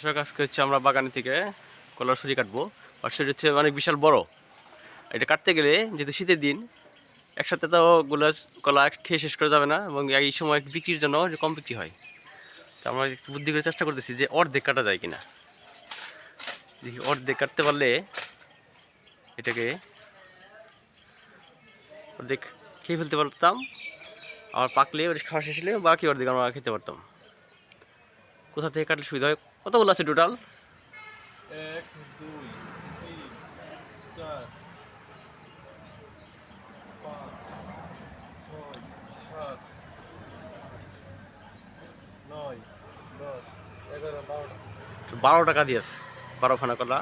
দর্শক, আজকে হচ্ছে আমরা বাগানে থেকে কলার ছড়ি কাটবো। আর সেটা হচ্ছে অনেক বিশাল বড়। এটা কাটতে গেলে যেহেতু শীতের দিন, একসাথে তো গোলা কলা খেয়ে শেষ করা যাবে না এবং এই সময় বিক্রির জন্য কম বিক্রি হয়। তো আমরা একটু বুদ্ধি করে চেষ্টা করতেছি যে অর্ধেক কাটা যায় কিনা। দেখি, অর্ধেক কাটতে পারলে এটাকে অর্ধেক খেয়ে ফেলতে পারতাম, আবার পাকলে, ওটা খাওয়া শেষ হলে বাকি অর্ধেক আমরা খেতে পারতাম। কোথা থেকে কাটলে সুবিধা হয়? কতগুলো আছে টোটাল বারো টাকা দিয়েছে বারো ফানা কলা,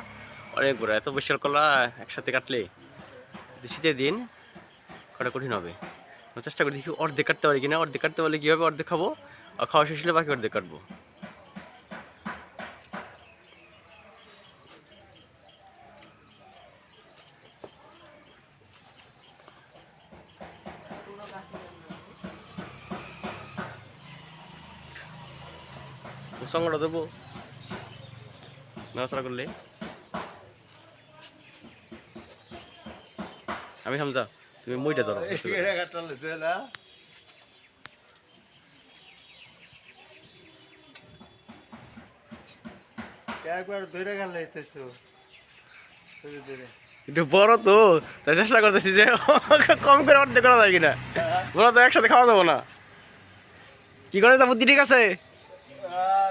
অনেক বড়। এত বিশাল কলা একসাথে কাটলে শীতের দিন কটা কঠিন হবে? চেষ্টা করি দেখি অর্ধেক কাটতে পারি কিনা। অর্ধেক কাটতে পারলে কী হবে? অর্ধেক খাব। আর খাওয়া শেষ হলে বাকি অর্ধেক কাটবো। সঙ্গটা দেবো। নড়াচড়া করলে। আমি হামজা তুমি মইটা ধরো। একটু বড় তো তাই চেষ্টা করতেছি যে কম করে অর্ধেক করা যায় কিনা। বড় তো একসাথে খাওয়া যাব না। কি করে তা বুদ্ধি ঠিক আছে?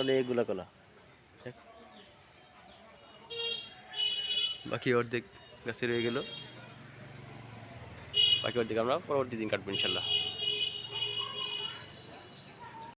অনেকগুলা কলা। দেখ। বাকি অর্ধেক গাছে রয়ে গেল। বাকি অর্ধেক আমরা পরবর্তী দিন কাটবো ইনশাল্লাহ।